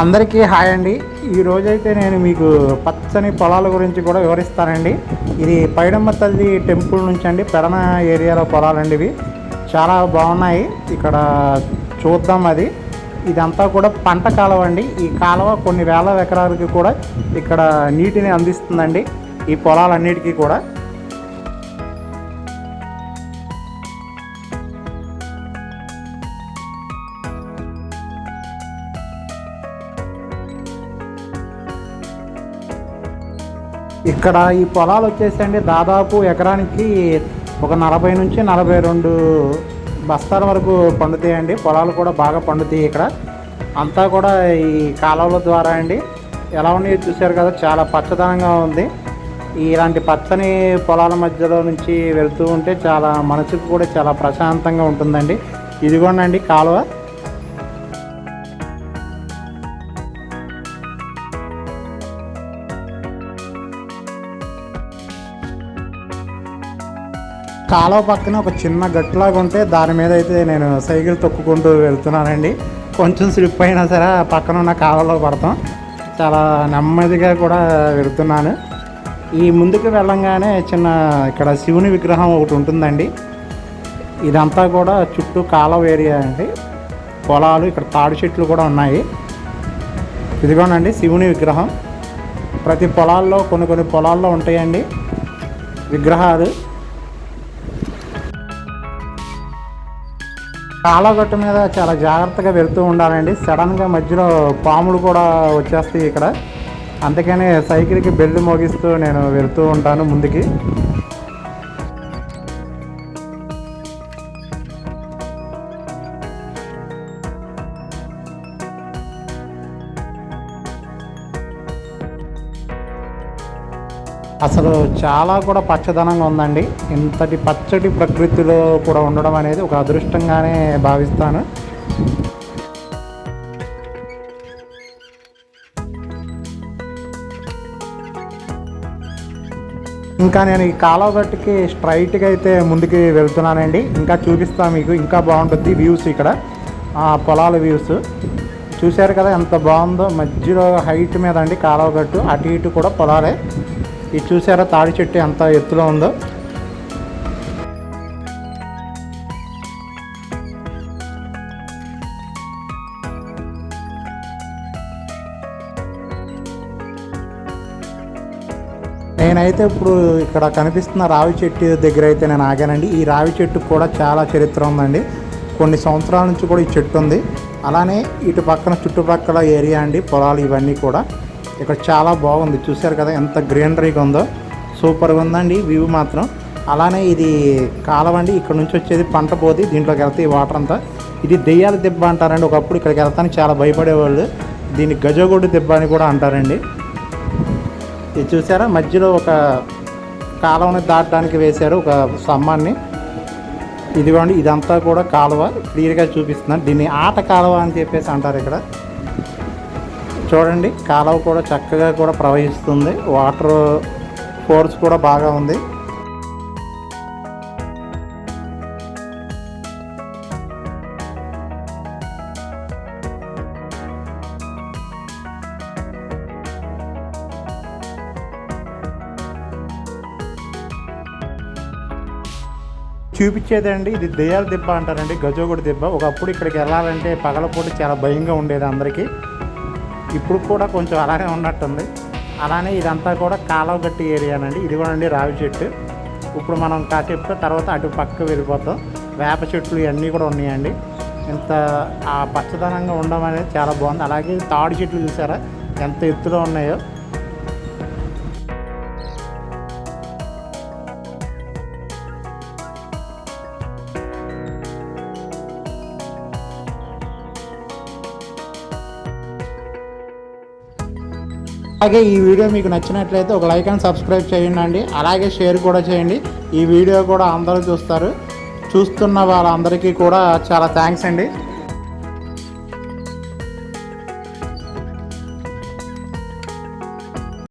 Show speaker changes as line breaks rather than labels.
అందరికీ హాయ్ అండి. ఈ రోజైతే నేను మీకు పచ్చని పొలాల గురించి కూడా వివరిస్తానండి. ఇది పైడమ్మ తల్లి టెంపుల్ నుంచి అండి పెడన ఏరియాలో పొలాలండి ఇవి. చాలా బాగున్నాయి. ఇక్కడ చూద్దాం అది. ఇదంతా కూడా పంట కాలువ అండి. ఈ కాలువ కొన్ని వేల ఎకరాలకి కూడా ఇక్కడ నీటిని అందిస్తుందండి. ఈ పొలాలన్నిటికీ కూడా. ఇక్కడ ఈ పొలాలు వచ్చేసండి దాదాపు ఎకరానికి ఒక నలభై నుంచి నలభై రెండు బస్తాల వరకు పండుతాయండి. పొలాలు కూడా బాగా పండుతాయి ఇక్కడ. అంతా కూడా ఈ కాలువల ద్వారా అండి. ఎలా ఉన్నాయో చూశారు కదా చాలా పచ్చదనంగా ఉంది. ఇలాంటి పచ్చని పొలాల మధ్యలో నుంచి వెళ్తూ ఉంటే చాలా మనసుకు కూడా చాలా ప్రశాంతంగా ఉంటుందండి. ఇదిగోండి కాలువ. కాలువ పక్కన ఒక చిన్న గట్టులాగా ఉంటే దాని మీద అయితే నేను సైకిల్ తొక్కుకుంటూ వెళ్తున్నానండి. కొంచెం స్లిప్ అయినా సరే పక్కన ఉన్న కాలువలో పడతాం. చాలా నెమ్మదిగా కూడా వెళ్తున్నాను. ఈ ముందుకు వెళ్ళంగానే చిన్న ఇక్కడ శివుని విగ్రహం ఒకటి ఉంటుందండి. ఇదంతా కూడా చుట్టూ కాలువ ఏరియా అండి. పొలాలు ఇక్కడ తాడు చెట్లు కూడా ఉన్నాయి. ఇదిగోనండి శివుని విగ్రహం. ప్రతి పొలాల్లో కొన్ని కొన్ని పొలాల్లో ఉంటాయండి. విగ్రహాలు. కాలగట్టు మీద చాలా జాగ్రత్తగా వెళ్తూ ఉండాలండి. సడన్గా మధ్యలో పాములు కూడా వచ్చేస్తాయి ఇక్కడ. అందుకనే సైకిల్కి బెల్ట్ మోగిస్తూ నేను వెళ్తూ ఉంటాను ముందుకి. అసలు చాలా కూడా పచ్చదనంగా ఉందండి. ఇంతటి పచ్చటి ప్రకృతిలో కూడా ఉండడం అనేది ఒక అదృష్టంగానే భావిస్తాను. ఇంకా నేను ఈ కాలువగట్టుకి స్ట్రైట్గా అయితే ముందుకి వెళ్తున్నానండి. ఇంకా చూపిస్తాను మీకు ఇంకా బాగుంటుంది వ్యూస్ ఇక్కడ. ఆ పొలాల వ్యూస్. చూశారు కదా ఎంత బాగుందో? మధ్యలో హైట్ మీద అండి కాలువగట్టు. అటు ఇటు కూడా పొలాలే. ఇది చూసారా? తాడి చెట్టు ఎంత ఎత్తులో ఉందో. నేనైతే ఇప్పుడు ఇక్కడ కనిపిస్తున్న రావి చెట్టు దగ్గర అయితే నేను ఆగానండి. ఈ రావి చెట్టు కూడా చాలా చరిత్ర ఉందండి. కొన్ని సంవత్సరాల నుంచి కూడా ఈ చెట్టు ఉంది. అలానే ఇటు పక్కన చుట్టుపక్కల ఏరియా అండి పొలాలు ఇవన్నీ కూడా. ఇక్కడ చాలా బాగుంది. చూశారు కదా ఎంత గ్రీనరీగా ఉందో. సూపర్గా ఉందండి వ్యూ మాత్రం. అలానే ఇది కాలం అండి ఇక్కడ నుంచి వచ్చేది పంట పోది దీంట్లోకి వెళ్తే ఈ వాటర్ అంతా. ఇది దెయ్యాల దెబ్బ అంటారండి ఒకప్పుడు ఇక్కడికి వెళ్తానికి చాలా భయపడేవాళ్ళు. దీన్ని గజగొడ్డు దెబ్బ అని కూడా అంటారండి. ఇది చూసారా మధ్యలో ఒక కాలువని దాటడానికి వేశారు ఒక స్తంభాన్ని. ఇదిగోండి ఇదంతా కూడా కాలువ. క్లియర్గా చూపిస్తున్నాను. దీన్ని ఆట కాలువ అని చెప్పేసి అంటారు ఇక్కడ. చూడండి కాలువ కూడా చక్కగా కూడా ప్రవహిస్తుంది. వాటర్ ఫోర్స్ కూడా బాగా ఉంది. చూపించేదండి ఇది దెయ్యాల దిబ్బ అంటారండి గజోగుడి దిబ్బ. ఒకప్పుడు ఇక్కడికి వెళ్ళాలంటే పగలపూట చాలా భయంగా ఉండేది అందరికీ. ఇప్పుడు కూడా కొంచెం అలానే ఉన్నట్టుంది. అలానే ఇదంతా కూడా కాలువ గట్టి ఏరియానండి ఇది కూడా అండి రావి చెట్టు. ఇప్పుడు మనం కాసేపు తర్వాత అటు పక్క వెళ్ళిపోతాం. వేప చెట్లు ఇవన్నీ కూడా ఉన్నాయండి. ఇంత ఆ పచ్చదనంగా ఉండడం అనేది చాలా బాగుంది. అలాగే తాడు చెట్లు చూసారా? ఎంత ఎత్తులో ఉన్నాయో. అలాగే ఈ వీడియో మీకు నచ్చినట్లయితే ఒక లైక్ అండ్ సబ్స్క్రైబ్ చేయండి. అండి అలాగే షేర్ కూడా చేయండి. ఈ వీడియో కూడా అందరూ చూస్తారు. చూస్తున్న వాళ్ళందరికీ కూడా చాలా థ్యాంక్స్ అండి.